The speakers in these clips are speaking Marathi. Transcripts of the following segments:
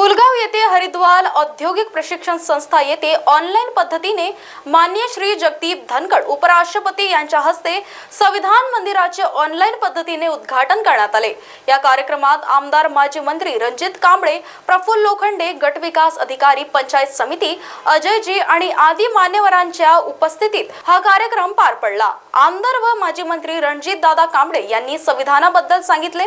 पुलगाव येथे हरिद्वार औद्योगिक प्रशिक्षण संस्था येथे ऑनलाईन पद्धतीने मान्य श्री जगदीप धनखड उपराष्ट्रपती यांच्या हस्ते संविधान मंदिराचे ऑनलाईन पद्धतीने उद्घाटन करण्यात आले. या कार्यक्रमात आमदार माजी मंत्री रणजित कांबळे प्रफुल्ल लोखंडे गटविकास अधिकारी पंचायत समिती अजयजी आणि आदी मान्यवरांच्या उपस्थितीत हा कार्यक्रम पार पडला. आमदार व माजी मंत्री रणजित दादा कांबळे यांनी संविधानाबद्दल सांगितले.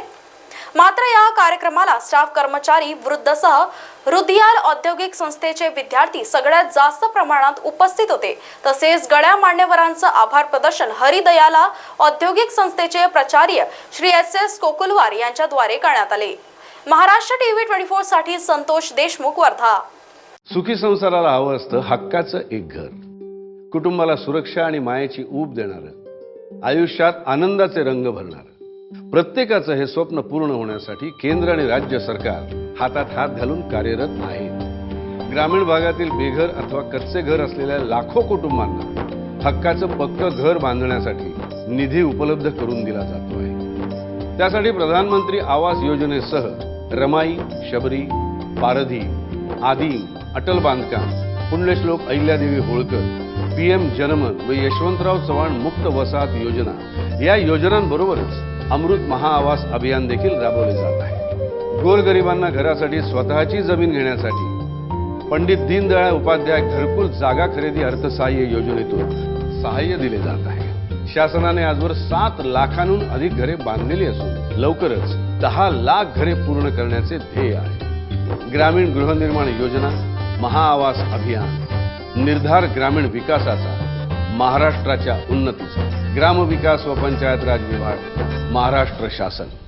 मात्र या कार्यक्रमाला स्टाफ कर्मचारी वृद्धसह रुधियाल औद्योगिक संस्थेचे विद्यार्थी सगळ्यात जास्त प्रमाणात उपस्थित होते. तसेच गड्या मान्यवरांचं आभार प्रदर्शन हरिदयाला औद्योगिक संस्थेचे प्राचार्य श्री एस एस कोकुलवार यांच्याद्वारे करण्यात आले. महाराष्ट्र टीव्ही ट्वेंटी फोरसाठी संतोष देशमुख वर्धा. सुखी संसाराला हवं असतं हक्काचं एक घर. कुटुंबाला सुरक्षा आणि मायेची ऊब देणारं. आयुष्यात आनंदाचे रंग भरणार. प्रत्येकाचं हे स्वप्न पूर्ण होण्यासाठी केंद्र आणि राज्य सरकार हातात हात घालून कार्यरत आहेत. ग्रामीण भागातील बेघर अथवा कच्चे घर असलेल्या लाखो कुटुंबांना हक्काचं पक्क घर बांधण्यासाठी निधी उपलब्ध करून दिला जातो आहे. त्यासाठी प्रधानमंत्री आवास योजनेसह रमाई शबरी पारधी आदिम अटल बांधकाम पुण्यश्लोक अहिल्यादेवी होळकर पीएम जनमन व यशवंतराव चव्हाण मुक्त वसाहत योजना या योजनांबरोबरच अमृत महाआवास अभियान देखील राबवले जात आहे. गोरगरिबांना घरासाठी स्वतःची जमीन घेण्यासाठी पंडित दीनदयाळ उपाध्याय घरकुल जागा खरेदी अर्थसहाय्य योजनेतून सहाय्य दिले जात आहे. शासनाने आजवर सात लाखांहून अधिक घरे बांधलेली असून लवकरच दहा लाख घरे पूर्ण करण्याचे ध्येय आहे. ग्रामीण गृहनिर्माण योजना महाआवास अभियान निर्धार ग्रामीण विकासाचा महाराष्ट्राच्या उन्नतीचा. ग्रामविकास व पंचायत राज विभाग महाराष्ट्र शासन.